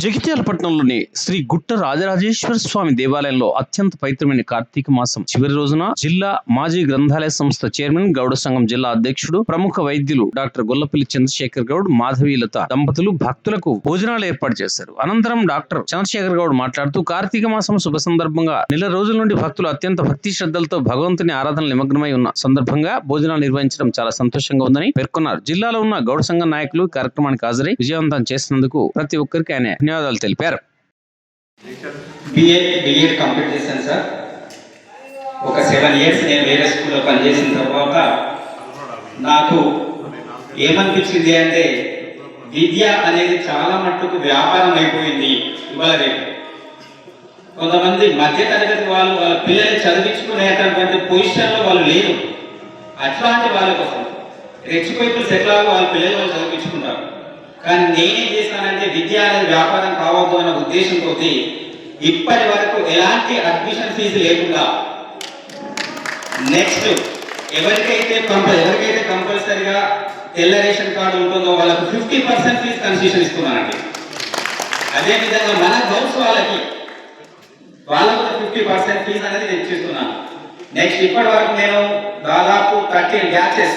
జగిత్యాలపట్నంలోని శ్రీ గుట్ట రాజరాజేశ్వర స్వామి దేవాలయంలో అత్యంత పవిత్రమైన కార్తీక మాసం. చివరి రోజున జిల్లా మాజీ గ్రంథాలయ సంస్థ చైర్మన్ గౌడ సంఘం జిల్లా అధ్యక్షుడు ప్రముఖ వైద్యులు డాక్టర్ గొల్లపల్లి చంద్రశేఖర్ గౌడ్ మాధవీలత దంపతులు భక్తులకు భోజనాలు ఏర్పాటు చేశారు. అనంతరం డాక్టర్ చంద్రశేఖర్ గౌడ్ మాట్లాడుతూ కార్తీక మాసం శుభ సందర్భంగా నెల రోజుల నుండి భక్తులు అత్యంత భక్తి శ్రద్ధలతో భగవంతుని ఆరాధన నిమగ్నమై ఉన్న సందర్భంగా భోజనాలు నిర్వహించడం చాలా సంతోషంగా ఉందని పేర్కొన్నారు. జిల్లాలో ఉన్న గౌడ సంఘం నాయకులు కార్యక్రమానికి హాజరై విజయవంతం చేసినందుకు ప్రతి ఒక్కరికి ఆయన ధన్యవాదాలు తెలిపారు. బిఏ బిఎడ్ కంప్లీట్ చేశాను సార్ ఒక సెవెన్ ఇయర్స్ నేను వేరే స్కూల్లో పనిచేసిన తర్వాత నాకు ఏమనిపించింది అంటే విద్య అనేది చాలా మట్టుకు వ్యాపారం అయిపోయింది ఇవాళ రేపు. కొంతమంది మధ్య తరగతి వాళ్ళు వాళ్ళ పిల్లల్ని చదివించుకునేటటువంటి పొజిషన్లో వాళ్ళు లేరు. అట్లాంటి వాళ్ళ కోసం రెచ్చిపోయిన పీపుల్స్ వాళ్ళ పిల్లలు వాళ్ళు చదివించుకుంటారు. కానీ నేనేం చేశానంటే విద్య అనేది వ్యాపారం కావద్దు అన్న ఉద్దేశంతో ఇప్పటి వరకు ఎలాంటి అడ్మిషన్ ఫీజు లేకుండా నెక్స్ట్ ఎవరికైతే కంపల్ ఎవరికైతే కంపల్సరిగా తెల్ల రేషన్ కార్డు ఉంటుందో వాళ్ళకు ఫిఫ్టీ పర్సెంట్ ఫీజు కన్సెషన్ ఇస్తున్నానండి. అదేవిధంగా మన గౌడ్స్ వాళ్ళకి వాళ్ళకు ఫిఫ్టీ పర్సెంట్ ఫీజు అనేది నేను ఇచ్చిస్తున్నాను. నెక్స్ట్ ఇప్పటి వరకు నేను దాదాపు థర్టీన్ బ్యాచెస్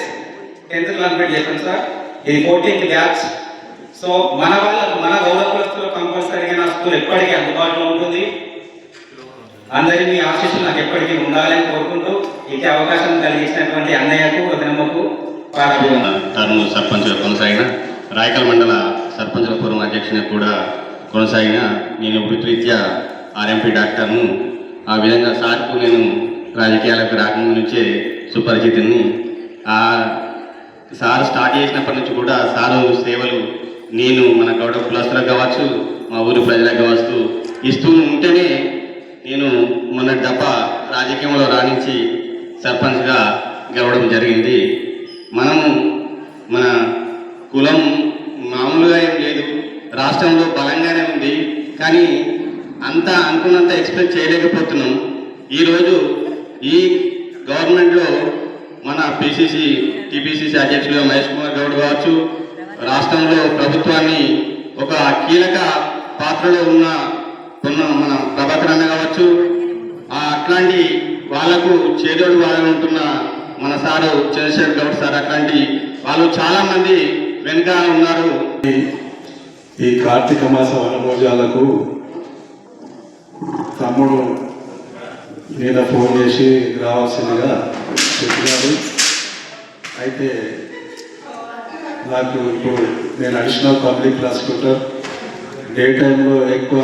టెన్త్ కంప్లీట్ చేశాను సార్. ఇది ఫోర్టీన్త్ బ్యాచ్. సో మన వాళ్ళకు మన గౌరవస్తులు కంపల్సరీగా నా స్కూల్ ఎప్పటికీ అందుబాటులో ఉంటుంది. అందరి మీ ఆశీస్సులు నాకు ఎప్పటికీ ఉండాలని కోరుకుంటూ ఇది అవకాశం కలిగించినటువంటి అన్నయ్యకు వదినమ్మకు పారాభివందనం టర్మ్ సర్పంచ్గా కొనసాగిన రాయకల్ మండల సర్పంచుల పూర్వం అధ్యక్షుని కూడా కొనసాగిన నేను వృత్తిరీత్యా ఆర్ఎంపీ డాక్టర్ను ఆ విధంగా సార్కు నేను రాజకీయాలకు రాకముందు నుంచే సుపరిచితుని ఆ సార్ స్టార్ట్ చేసినప్పటి నుంచి కూడా సారు సేవలు నేను మన గౌడ కులాస్తులకు కావచ్చు మా ఊరి ప్రజలకు కావచ్చు ఇస్తూ ఉంటేనే నేను మన తప్ప రాజకీయంలో రాణించి సర్పంచ్గా గెలవడం జరిగింది. మనము మన కులం మామూలుగా ఏం లేదు. రాష్ట్రంలో బలంగానే ఉంది. కానీ అంత అనుకున్నంత ఎక్స్పెక్ట్ చేయలేకపోతున్నాం. ఈరోజు ఈ గవర్నమెంట్లో మన పిసిసి టిపిసిసి అధ్యక్షులుగా మహేష్ కుమార్ గౌడ్ కావచ్చు రాష్ట్రంలో ప్రభుత్వాన్ని ఒక కీలక పాత్రలో ఉన్న ఉన్న మన ప్రభాకర్ అన్న కావచ్చు ఆ అట్లాంటి వాళ్ళకు చేదోడు వాళ్ళని ఉంటున్న మన సారు చంద్రశేఖర్ గౌడ్ సార్ అట్లాంటి వాళ్ళు చాలా మంది వెనుక ఉన్నారు. ఈ కార్తీక మాస వనభోజాలకు తమ్ముడు మీద ఫోన్ చేసి రావాల్సిందిగా చెప్పినాడు. అయితే నాకు ఇప్పుడు నేను అడిషనల్ పబ్లిక్ ప్రాసిక్యూటర్ డే టైంలో ఎక్కువ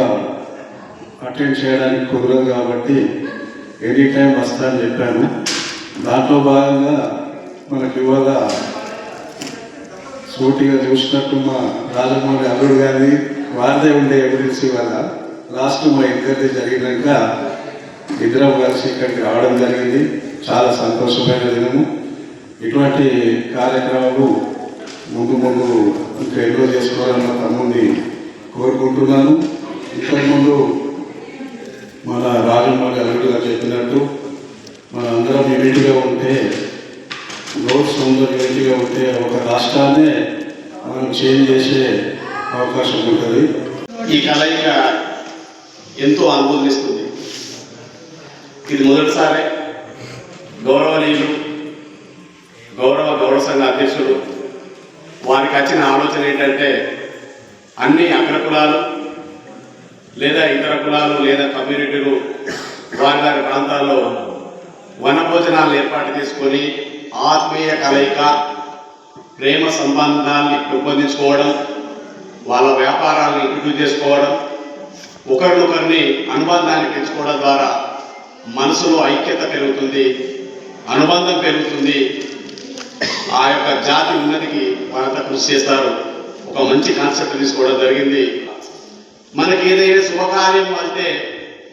అటెండ్ చేయడానికి కుదరదు కాబట్టి ఎనీ టైం వస్తానని చెప్పాను. దాంట్లో భాగంగా మనకి ఇవాళ సూటిగా చూసినట్టు మా రాజమౌళి అల్లుడు గారి వారిదే ఉండే ఎవిడెన్స్ వల్ల లాస్ట్ మా ఇద్దరిది జరిగినాక ఇద్దరం కలిసి ఇక్కడికి రావడం జరిగింది. చాలా సంతోషమైన దినము. ఇటువంటి కార్యక్రమాలు ముందు ముందు ఇంకా ఎన్నో చేసుకోవాలని మా తమ్ముడిని కోరుకుంటున్నాను ఇంతకుముందు మన రాజమ్మ గారు చెప్పినట్టు మన అందరం యూనిట్గా ఉంటే నోట్స్ అందరూ యూనిట్గా ఉంటే ఒక రాష్ట్రాన్నే మనం చేంజ్ చేసే అవకాశం ఉంటుంది. ఈ కలయిక ఎంతో అనుభూతిస్తుంది ఇది మొదటిసారి గౌరవనీయులు గౌరవ గౌరవ సంఘ అధ్యక్షుడు వారికి వచ్చిన ఆలోచన ఏంటంటే అన్ని అగ్ర కులాలు లేదా ఇతర కులాలు లేదా కమ్యూనిటీలు వారి వారి ప్రాంతాల్లో వనభోజనాలు ఏర్పాటు చేసుకొని ఆత్మీయ కలయిక ప్రేమ సంబంధాన్ని పెంపొందించుకోవడం వాళ్ళ వ్యాపారాలను ఇంప్రూవ్ చేసుకోవడం ఒకరినొకరిని అనుబంధాన్ని పెంచుకోవడం ద్వారా మనసులో ఐక్యత పెరుగుతుంది అనుబంధం పెరుగుతుంది ఆ యొక్క జాతి ఉన్నతికి వారంతా కృషి చేస్తారు. ఒక మంచి కాన్సెప్ట్ తీసుకోవడం జరిగింది. మనకి ఏదైనా శుభకార్యం అయితే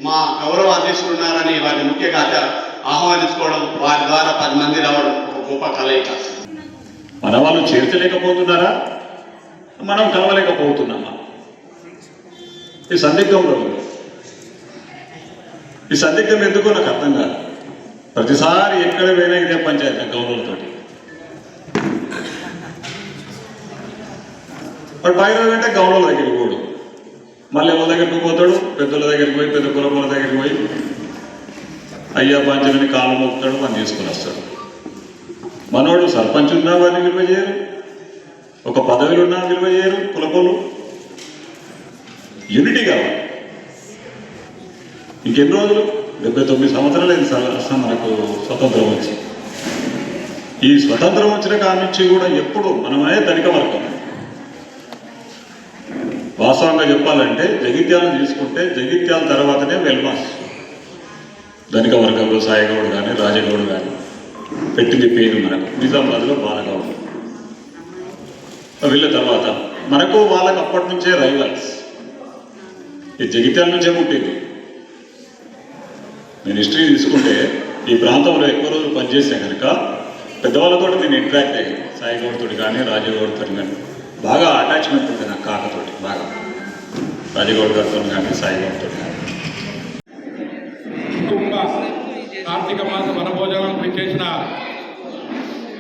మా గౌరవ అధ్యక్షులు ఉన్నారని వారిని ముఖ్యంగా ఆహ్వానించుకోవడం వారి ద్వారా పది మంది రావడం ఒక గొప్ప కలయిక. మన వాళ్ళు చేర్చలేకపోతున్నారా? మనం కలవలేకపోతున్నామా? ఈ సందిగ్ధంలో ఈ సందిగ్ధం ఎందుకో నాకు అర్థం కాదు. ప్రతిసారి ఎక్కడ పోయినా ఇదే పంచాయతీ గౌరవులతోటి. వాడు బయట అంటే గౌరవ దగ్గరికి పోడు. మళ్ళీ ఎవరి దగ్గరికి పోతాడు? పెద్దల దగ్గరికి పోయి పెద్ద కులముల దగ్గరికి పోయి అయ్యా పంచలని కాలు మోపుతాడు మనం తీసుకుని వస్తాడు. మనోడు సర్పంచ్ ఉన్నా వారిని విలువ చేయరు. ఒక పదవిలో ఉన్నా విలువ చేయరు కులపలు. యూనిటీ కావాలి ఇంకెన్ని రోజులు? డెబ్బై తొమ్మిది సంవత్సరాలు అయింది సార్ అసలు మనకు స్వతంత్రం వచ్చి. ఈ స్వతంత్రం వచ్చిన కానించి కూడా ఎప్పుడు మనమే ధనిక వర్గం వాస్తవంగా చెప్పాలంటే జగిత్యాలను తీసుకుంటే జగిత్యాల తర్వాతనే వెల్మాస్ ధనిక వర్గంలో సాయిగౌడ్ కానీ రాజగౌడ్ కానీ పెట్టింది పేరు మనకు. నిజామాబాద్లో బాలగౌడ్. వీళ్ళ తర్వాత మనకు వాళ్ళకి అప్పటి నుంచే రైవల్స్ ఈ జగిత్యాల నుంచే పుట్టింది. నేను హిస్టరీ తీసుకుంటే ఈ ప్రాంతంలో ఎక్కువ రోజులు పనిచేస్తే కనుక పెద్దవాళ్ళతో నేను ఇంటరాక్ట్ అయ్యాను. సాయిగౌడ్తో కానీ రాజగౌడ్తో కానీ బాగా అటాచ్మెంట్ ఉంది నాకు కాకతోటి బాగా. రాజగౌడ్ గారితో కానీ సాయిబాబుతో కానీ కార్తీక మాస వనభోజనం చేసిన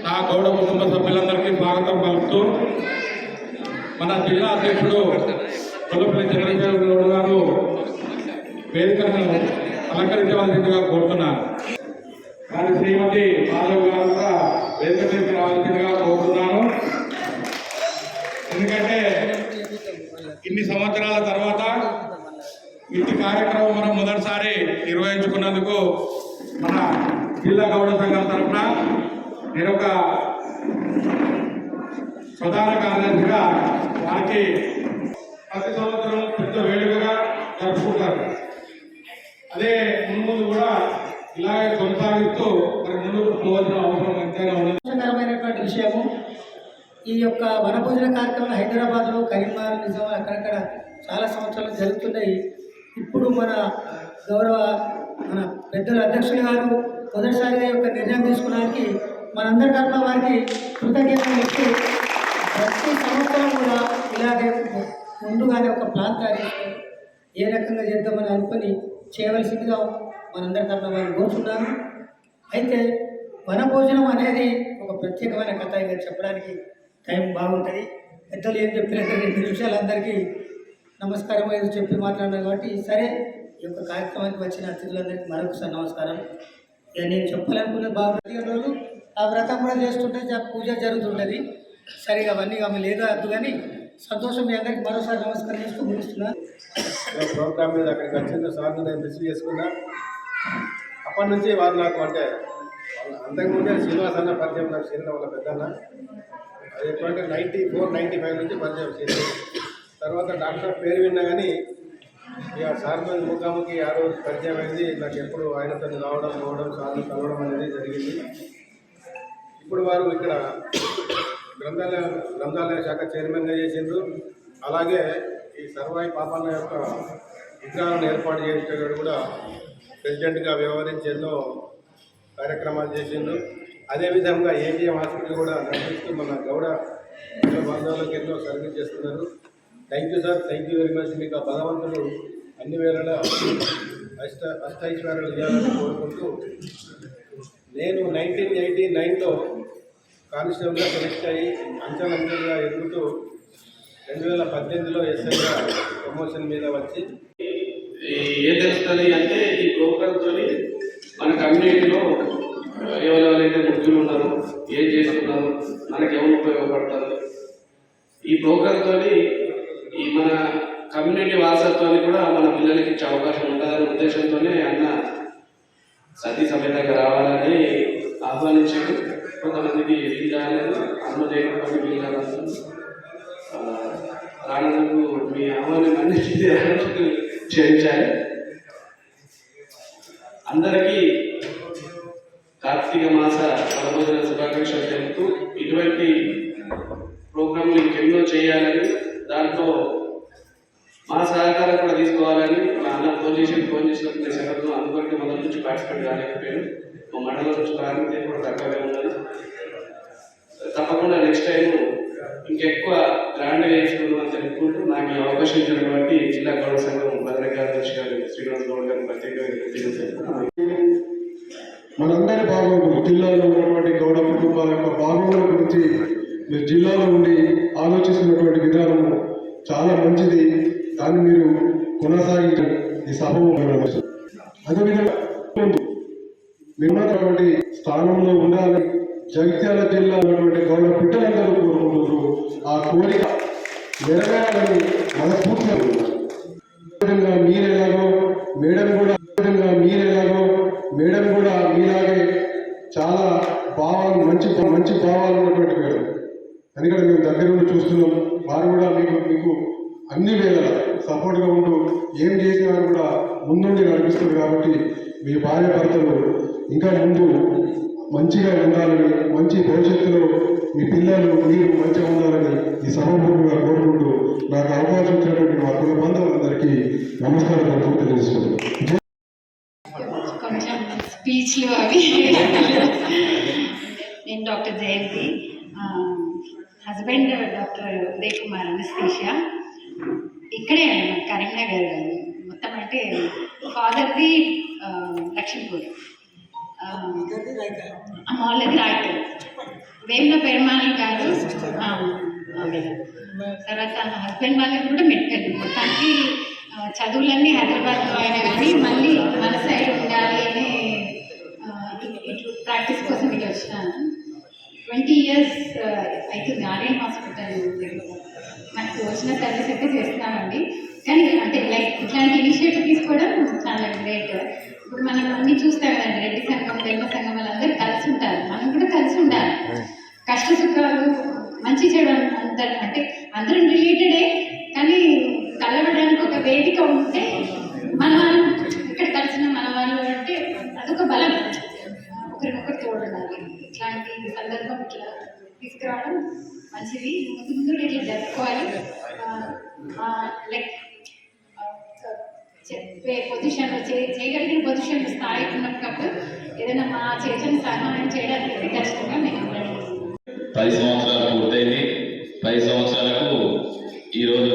నా గౌడ కుటుంబ సభ్యులందరికీ స్వాగతం పలుకుతూ మన జిల్లా అధ్యక్షుడు కొల్లపల్లి చంద్రశేఖర గౌడ్ గారు వేదికను అలంకరించవలసిందిగా కోరుతున్నాను. కానీ శ్రీమతి మాధవ్ గారు కూడా వేదిక రావాల్సిందిగా కోరుతున్నాను. ఎందుకంటే ఇన్ని సంవత్సరాల తర్వాత ఇట్టి కార్యక్రమం మనం మొదటిసారి నిర్వహించుకున్నందుకు మన జిల్లా గౌడ సంఘం తరఫున నేను ఒక ప్రధాన కార్యదర్శిగా వారికి ప్రతి సంవత్సరం పెద్ద వేడుకగా జరుపుకుంటారు. అదే ముందు కూడా ఇలాగే కొనసాగిస్తూ మరి ముందుకు పోవాల్సిన అవసరం ఎంతైనా ఉంది విషయము. ఈ యొక్క వనభోజన కార్యక్రమం హైదరాబాద్లో కరీంనగర్ నిజామాబాద్ అక్కడక్కడ చాలా సంవత్సరాలు జరుగుతున్నాయి. ఇప్పుడు మన గౌరవ మన పెద్దల అధ్యక్షులు గారు మొదటిసారిగా యొక్క నిర్ణయం తీసుకోవడానికి మనందరి తరఫున వారికి కృతజ్ఞతలు ఇచ్చి ప్రతి సంవత్సరం కూడా ఇలాగే ముందుగానే ఒక ప్లాన్ తయారు ఏ రకంగా చేద్దామని అనుకొని చేయవలసిందిగా మనందరి తరఫున వారిని కోరుతున్నాను అయితే వనభోజనం అనేది ఒక ప్రత్యేకమైన కథ ఇక్కడ చెప్పడానికి టైం బాగుంటుంది. పెద్దలు ఏం చెప్పినట్టు రెండు నిమిషాలు అందరికీ నమస్కారం ఏదో చెప్పి మాట్లాడినారు కాబట్టి సరే ఈ యొక్క కార్యక్రమానికి వచ్చిన అతిథులందరికీ మరొకసారి నమస్కారం. ఇక నేను చెప్పాలనుకునే బాగుంటుంది రోజు ఆ వ్రతం కూడా చేస్తుంటే పూజ జరుగుతుంటుంది. సరిగా అవన్నీ ఆమె లేదా అద్దు కానీ సంతోషం మీ అందరికీ మరోసారి నమస్కారం చేస్తూ ముగిస్తున్నాను ప్రోగ్రామ్ మీద అక్కడికి వచ్చిందో సార్ నేను రిసీవ్ చేసుకున్నా. అప్పటి నుంచి వారు నాకు అంటే అంతకుముందే శ్రీనివాస్ అన్న పరిచయం నాకు చేరిన వాళ్ళ పెద్దన్న. అది ఎప్పుడంటే నైంటీ ఫోర్ నైంటీ ఫైవ్ నుంచి పరిచయం చేసింది తర్వాత డాక్టర్ పేరు విన్నా కానీ ఇక సార్ మీద ముఖాముఖి ఆ రోజు పరిచయం అయింది. నాకు ఎప్పుడు ఆయనతో రావడం పోవడం సార్లు కలవడం అనేది జరిగింది. ఇప్పుడు వారు ఇక్కడ గ్రంథాలయ గ్రంథాలయ శాఖ చైర్మన్గా చేసిండ్రు. అలాగే ఈ సర్వాయి పాపాల యొక్క విగ్రహాలను ఏర్పాటు చేసేటప్పుడు కూడా ప్రెసిడెంట్గా వ్యవహరించి ఎన్నో కార్యక్రమాలు చేసిండు. అదేవిధంగా ఏటీఎం హాస్పిటల్ కూడా నడిపిస్తూ మన గౌడ బంధువులకు బాంధవులకు ఎన్నో సర్వీస్ చేస్తున్నారు. Thank you sir thank you very much మీకు ఆ భగవంతుడు అన్ని వేళలా అష్ట అష్టైశ్వర్యాలు ఇవ్వాలని కోరుకుంటూ నేను నైన్టీన్ ఎయిటీ నైన్లో కానిస్టేబుల్గా సెలెక్ట్ అయ్యి అంచెలంచెలుగా ఎదుగుతూ రెండు వేల పద్దెనిమిదిలో ఎస్ఐగా ప్రమోషన్ మీద వచ్చి ఏం తెలుస్తుంది అంటే ఈ ప్రోగ్రామ్తో మన కమ్యూనిటీలో ఎవరెవరైతే వృద్ధులు ఉండరు ఏం చేస్తున్నారు మనకి ఎవరు ఉపయోగపడతారు? ఈ ప్రోగ్రామ్తో ఈ మన కమ్యూనిటీ వారసత్వాన్ని కూడా మన పిల్లలకి ఇచ్చే అవకాశం ఉంటుందనే ఉద్దేశంతోనే అన్న సతీ సమేతంగా రావాలని ఆహ్వానించాడు కొంతమందికి వీలు కాలేదు. అమ్మ చేయకపోతే వీలు కాలేదు రానందుకు మీ ఆహ్వానం అన్నింటినీ చేయించాలి. అందరికీ కార్తీక మాస వనభోజన శుభాకాంక్షలు తెలుపుతూ ఇటువంటి ప్రోగ్రాంలు ఇంకెన్నో చేయాలని దాంట్లో మా సహకారం కూడా తీసుకోవాలని మా అన్న ఫోన్ చేసి ఫోన్ చేసినప్పుడు నేను సెలవును అందుకొరకు మొదటి నుంచి పార్టిసిపేట్ కాలేకపోయాను మా మండలం నుంచి ప్రారంభం కూడా తక్కువగా ఉన్నాను తప్పకుండా నెక్స్ట్ టైం ఇంకెక్కువ గ్రాండ్గా వేసుకుందామని తెలుపుకుంటూ నాకు ఈ అవకాశం ఇచ్చినటువంటి జిల్లా గౌరవ సంఘం భద్ర గారు శ్రీనివాస్ గౌడ్ గారు ప్రత్యేకంగా భాగం జిల్లాలో ఉన్నటువంటి గౌడ కుటుంబాల యొక్క భాగముల గురించి మీరు జిల్లాలో ఉండి ఆలోచిస్తున్నటువంటి విధానము చాలా మంచిది. దాన్ని మీరు కొనసాగించి ఈ సభ అదేవిధంగా కాబట్టి స్థానంలో ఉండాలని జగిత్యాల జిల్లా ఉన్నటువంటి గౌడ బిడ్డలందరూ కోరుకుంటున్నారు. ఆ కోరిక నెరవేరాలని మనస్ఫూర్తిగా విధంగా మీరెలాగో మేడం కూడా విధంగా మీరెలాగో మేడం కూడా మీలాగా చాలా భావాలు మంచి మంచి భావాలు ఉన్నటువంటి మేడం ఎందుకంటే మేము దగ్గర నుండి చూస్తున్నాం. వారు కూడా మీకు మీకు అన్ని వేళల సపోర్ట్గా ఉంటూ ఏం చేసినా కూడా ముందుండి నడిపిస్తుంది కాబట్టి మీ భార్య భర్తలు ఇంకా ముందు మంచిగా ఉండాలని మంచి భవిష్యత్తులో మీ పిల్లలు మీరు మంచిగా ఉండాలని ఈ సభాపూర్వకంగా కోరుకుంటూ నాకు అవకాశం ఇచ్చినటువంటి మా కుల బంధువులందరికీ నమస్కారం తెలియజేసుకుంటున్నాను. స్పీచ్లు అవి. నేను doctor Jayanthi. Husband doctor Uday Kumar anaesthesia ఇక్కడే అండి కరీంనగర్ మొత్తం అంటే ఫాదర్ది లక్ష్మీపూర్. వాళ్ళది రాయటం వేముల పెరుమాళ్ గారు తర్వాత హస్బెండ్ వాళ్ళకి కూడా మెట్టారు మొత్తానికి చదువులన్నీ హైదరాబాద్లో అయినా కానీ మళ్ళీ మన సైడ్ ఉండాలి అని ఇటు ప్రాక్టీస్ కోసం ఇటు వచ్చినాను. ట్వంటీ ఇయర్స్ అవుతుంది ఆర్యన్ హాస్పిటల్ మనకు వచ్చిన సర్వీస్ అయితే చేస్తున్నామండి. కానీ అంటే లైక్ ఇట్లాంటి ఇనిషియేటివ్ తీసుకోవడం చాలా గ్రేట్ ఇప్పుడు మనం అన్ని చూస్తాం కదండి రెడ్డి సంఘం ధర్మ సంఘం వాళ్ళందరూ కలిసి ఉంటారు. మనం కూడా కలిసి ఉండాలి. కష్ట సుఖాలు మంచి చెడు అందరు అంటే అందరం రిలేటెడే కానీ కలవడానికి ఒక వేదిక ఉంటే పొజిషన్లో చే చేయగలిగిన పొజిషన్ స్థాయికి ఉన్నప్పుడు ఏదైనా మా చేసిన సహాయం చేయడానికి ఖచ్చితంగా నేను పది సంవత్సరాలు పూర్తయింది. పది సంవత్సరాలకు ఈరోజు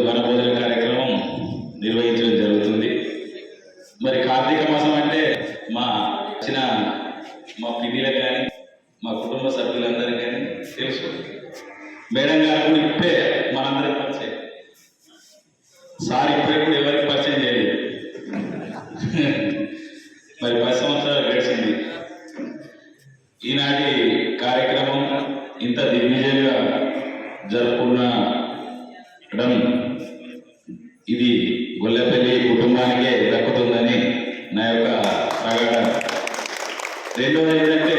రెండో ఏంటంటే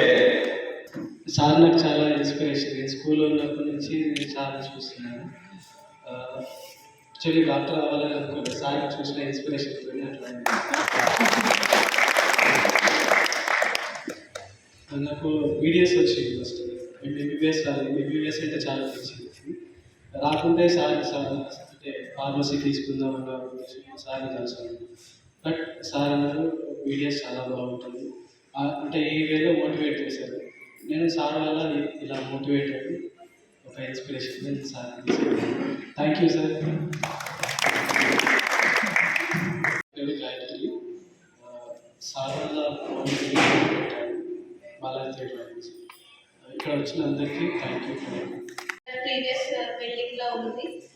సార్ నాకు చాలా ఇన్స్పిరేషన్ నేను స్కూల్లో ఉన్నప్పటి నుంచి నేను సార్ని చూస్తున్నాను. యాక్చువల్లీ డాక్టర్ అవ్వాలని అనుకోలేదు సార్ చూసిన ఇన్స్పిరేషన్ అట్లా నాకు వీడియోస్ వచ్చింది ఫస్ట్ ఎంబీబీఎస్ రాదు ఎంబీబీఎస్ అంటే చాలా నచ్చింది రాకుంటే సార్ సార్ అంటే ఫార్మసీ తీసుకుందాం అన్న ఉద్దేశంతో సార్ని కలిసాను. బట్ సార్ అన్నారు వీడియోస్ చాలా బాగుంటుంది. అంటే ఈ వేలో మోటివేట్ చేశారు. నేను సార్ వల్ల ఇలా మోటివేట్ అయ్యి ఒక inspiration sir thank you sir Gayathri sir వల్ల బాలాజీ థియేటర్ ఇక్కడ వచ్చిన అందరికీ థ్యాంక్ యూ ప్రీవియస్ పెయింటింగ్లో ఉంది.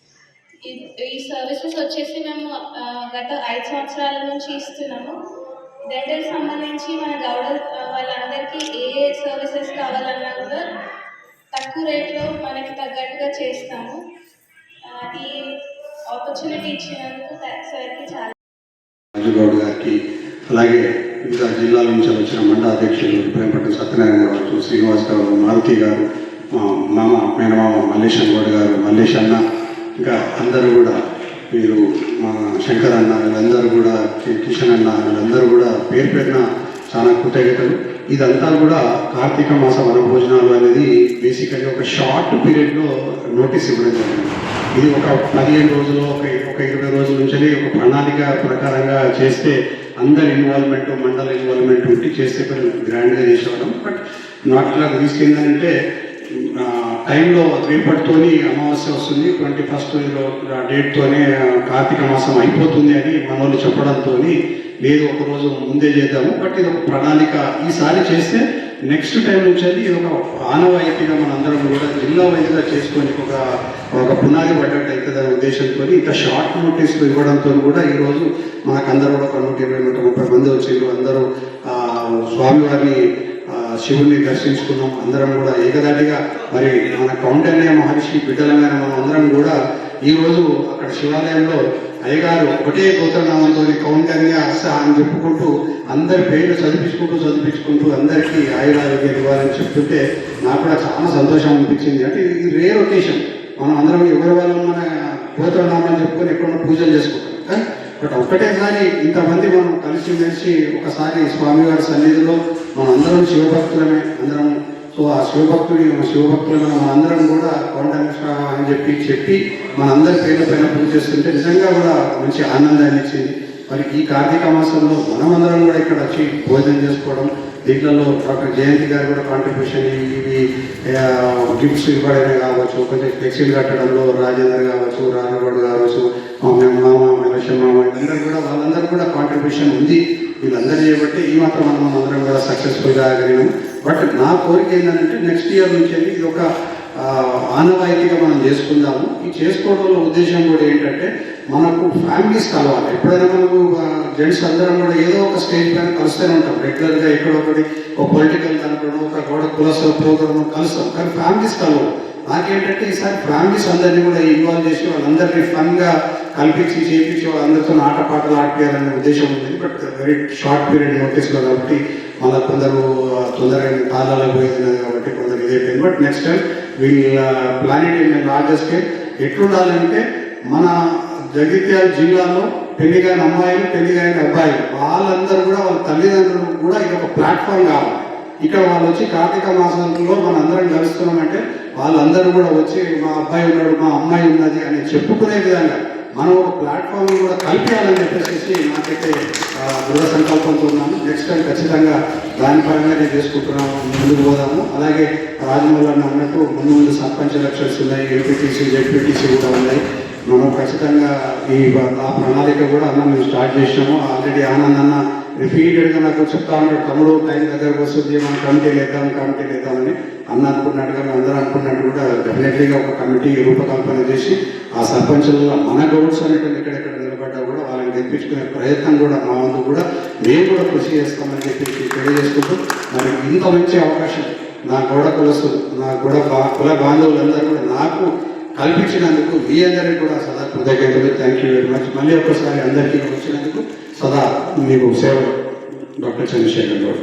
ఈ- ఈ సర్వీసెస్ వచ్చేసి మేము గత ఐదు సంవత్సరాల నుంచి ఇస్తున్నాము. డెంటల్ సంబంధించి మన గౌడ వాళ్ళందరికీ ఏ ఏ సర్వీసెస్ కావాలన్నా కూడా తక్కువ రేట్లో మనకి తగ్గట్టుగా చేస్తాము. ఈ ఆపర్చునిటీ ఇచ్చినందుకు సార్కి చాలా రాజుగౌడ్ గారికి అలాగే వివిధ జిల్లాల నుంచి వచ్చిన మండల అధ్యక్షులు ప్రేమపట్నం సత్యనారాయణ గారు శ్రీనివాస్ గారు మారుతి గారు మా మామ మేనమామ మల్లేశం గౌడ్ గారు మల్లేష్ అన్న ఇంకా అందరూ కూడా మీరు మా శంకర్ అన్న వీళ్ళందరూ కూడా కిషన్ అన్న వీళ్ళందరూ కూడా పేరు పెట్టిన చాలా కృతజ్ఞతలు. ఇదంతా కూడా కార్తీక మాస వనభోజనాలు అనేది బేసికల్గా ఒక షార్ట్ పీరియడ్లో నోటీస్ ఇవ్వడం జరిగింది. ఇది ఒక పదిహేను రోజులు ఒక ఒక ఇరవై రోజుల నుంచి ఒక ప్రణాళిక ప్రకారంగా చేస్తే అందరి ఇన్వాల్వ్మెంట్ మండల ఇన్వాల్వ్మెంట్ ఉంటే చేస్తే కొంచెం గ్రాండ్గా చేసేవాళ్ళం. బట్ నాట్ ఇలా తీసుకెళ్ళాలంటే టైంలో రేపటితోని అమావాస్య వస్తుంది. ట్వంటీ ఫస్ట్ డేట్తోనే కార్తీక మాసం అయిపోతుంది అని మనోళ్ళు చెప్పడంతో లేదు ఒక రోజు ముందే చేద్దాము. బట్ ఇది ఒక ప్రణాళిక. ఈసారి చేస్తే నెక్స్ట్ టైం నుంచి అది ఒక ఆనవాయితీగా మనందరం కూడా జిల్లా వైజ్గా చేసుకొని ఒక ఒక పునాది పడ్డట్టు అవుతుంది అనే ఉద్దేశంతో ఇంత షార్ట్ నోటీస్ ఇవ్వడంతో కూడా ఈరోజు మనకందరూ కూడా ఒక నూట ఇరవై నూట ముప్పై మంది వచ్చి అందరూ స్వామివారిని శివుణ్ణి దర్శించుకున్నాం. అందరం కూడా ఏకదాటిగా మరి మన కౌంటన్య మహర్షి బిడ్డలమైన మనం అందరం కూడా ఈరోజు అక్కడ శివాలయంలో అయ్యగారు ఒకటే గోత్రనామంతో కౌంటన్య అస్స అని చెప్పుకుంటూ అందరి పేర్లు చదివించుకుంటూ చదివించుకుంటూ అందరికీ ఆయురారోగ్యం ఇవ్వాలని చెప్తుంటే నాకు కూడా చాలా సంతోషం అనిపించింది. అంటే ఇది రేర్ ఒకేషన్ మనం అందరం ఎవరి వాళ్ళం మన గోత్రనామాన్ని చెప్పుకొని ఎక్కడో పూజలు చేసుకుంటాం. కానీ బట్ ఒక్కటేసారి ఇంతమంది మనం కలిసి మెలిసి ఒకసారి స్వామివారి సన్నిధిలో మనందరం అందరం శివభక్తులమే. అందరం సో ఆ శివభక్తుడి శివభక్తులను మన అందరం కూడా కొండ అని చెప్పి చెప్పి మనందరి పేర్ల పైన పూజ చేస్తుంటే నిజంగా కూడా మంచి ఆనందాన్ని ఇచ్చింది. మరి ఈ కార్తీక మాసంలో మనమందరం కూడా ఇక్కడ వచ్చి భోజనం చేసుకోవడం దీంట్లో డాక్టర్ జయంతి గారు కూడా కాంట్రిబ్యూషన్ ఇవి గిఫ్ట్స్ ఇవ్వడమే కావచ్చు కొంచెం ఫ్లెక్సీలు కట్టడంలో రాజేందర్ కావచ్చు రానగౌడ్ కావచ్చు మా మామ మలేషియా కూడా వాళ్ళందరూ కూడా కాంట్రిబ్యూషన్ ఉంది. వీళ్ళందరూ చేయబట్టి ఈ మాత్రం మనం అందరం కూడా సక్సెస్ఫుల్గా ఆగలిగాం బట్ నా కోరిక ఏంటంటే నెక్స్ట్ ఇయర్ నుంచి ఇది ఒక ఆనవాయితీగా మనం చేసుకుందాము. ఈ చేసుకోవడంలో ఉద్దేశం కూడా ఏంటంటే మనకు ఫ్యామిలీస్ కలవాలి. ఎప్పుడైనా మనకు జెంట్స్ అందరం కూడా ఏదో ఒక స్టేజ్ పైన కలుస్తూనే ఉంటాం. రెగ్యులర్గా ఎక్కడొకటి ఒక పొలిటికల్ కనుకోవడం ఒక గోడ కులస ప్రోగ్రామ్ కలుస్తాం. కానీ ఫ్యామిలీస్ కలవాలి నాకేంటంటే ఈసారి ఫ్యామిలీస్ అందరినీ కూడా ఇన్వాల్వ్ చేసి వాళ్ళందరినీ ఫన్గా కల్పించి చేయించి వాళ్ళందరితో ఆటపాటలు ఆడిపోయాలనే ఉద్దేశం ఉంది. బట్ వెరీ షార్ట్ పీరియడ్ నోటీస్లో కాబట్టి మళ్ళీ కొందరు తొందరగా తాళాలకు పోయింది కాబట్టి కొందరు ఇదైపోయింది బట్ నెక్స్ట్ టైం వీళ్ళ ప్లానెట్ ఇన్ లార్జెస్ట్ ఎట్లుండాలంటే మన జగిత్యాల జిల్లాలో పెళ్ళి కాని అమ్మాయిలు పెళ్ళి కాని అబ్బాయిలు వాళ్ళందరూ కూడా వాళ్ళ తల్లిదండ్రులు కూడా ఇది ఒక ప్లాట్ఫామ్ కావాలి. ఇక్కడ వాళ్ళు వచ్చి కార్తీక మాసంలో మనందరం కలుస్తున్నామంటే వాళ్ళందరూ కూడా వచ్చి మా అబ్బాయి ఉన్నాడు మా అమ్మాయి ఉన్నది అని చెప్పుకునే విధంగా మనం ఒక ప్లాట్ఫామ్ కూడా కల్పించాలని చెప్పేసి నాకైతే దృఢ సంకల్పంతో ఉన్నాను. నెక్స్ట్ టైం ఖచ్చితంగా దాని పరంగా నేను చేసుకుంటున్నాము ముందుకు పోదాము. అలాగే రాజమౌళి అన్న అన్నట్టు ముందు ముందు సర్పంచ్ ఎలక్షన్స్ ఉన్నాయి ఏపీటీసీ జెడ్పీటీసీ కూడా ఉన్నాయి. మనం ఖచ్చితంగా ఈ ఆ ప్రణాళిక కూడా అన్న మేము స్టార్ట్ చేసినాము. ఆల్రెడీ ఆనంద్ అన్న రిపీటెడ్గా నాకు చెప్తా ఉన్నాడు తమ్ముడు టైం దగ్గరకు వస్తుంది మనం కమిటీ లేద్దాం కమిటీ లేద్దామని అన్న అనుకున్నట్టుగా మేము అందరూ అనుకున్నట్టు కూడా డెఫినెట్లీగా ఒక కమిటీ రూపకల్పన చేసి ఆ సర్పంచులలో మన గౌడ్స్ అనేటువంటి ఎక్కడెక్కడ నిలబడ్డా కూడా వాళ్ళని గెలిపించుకునే ప్రయత్నం కూడా మా వంతు కూడా మేము కూడా కృషి చేస్తామని చెప్పి తెలియజేసుకుంటూ మరి ఇంత మంచి అవకాశం నా గోడ కులసు నా గోడ బా- కుల బాంధవులందరూ కూడా నాకు కల్పించినందుకు మీ అందరికీ కూడా సదా కృతజ్ఞతలు. థ్యాంక్ యూ వెరీ మచ్ మళ్ళీ ఒక్కసారి అందరికీ వచ్చినందుకు సదా మీకు సేవ డాక్టర్ చంద్రశేఖర్ గౌడ్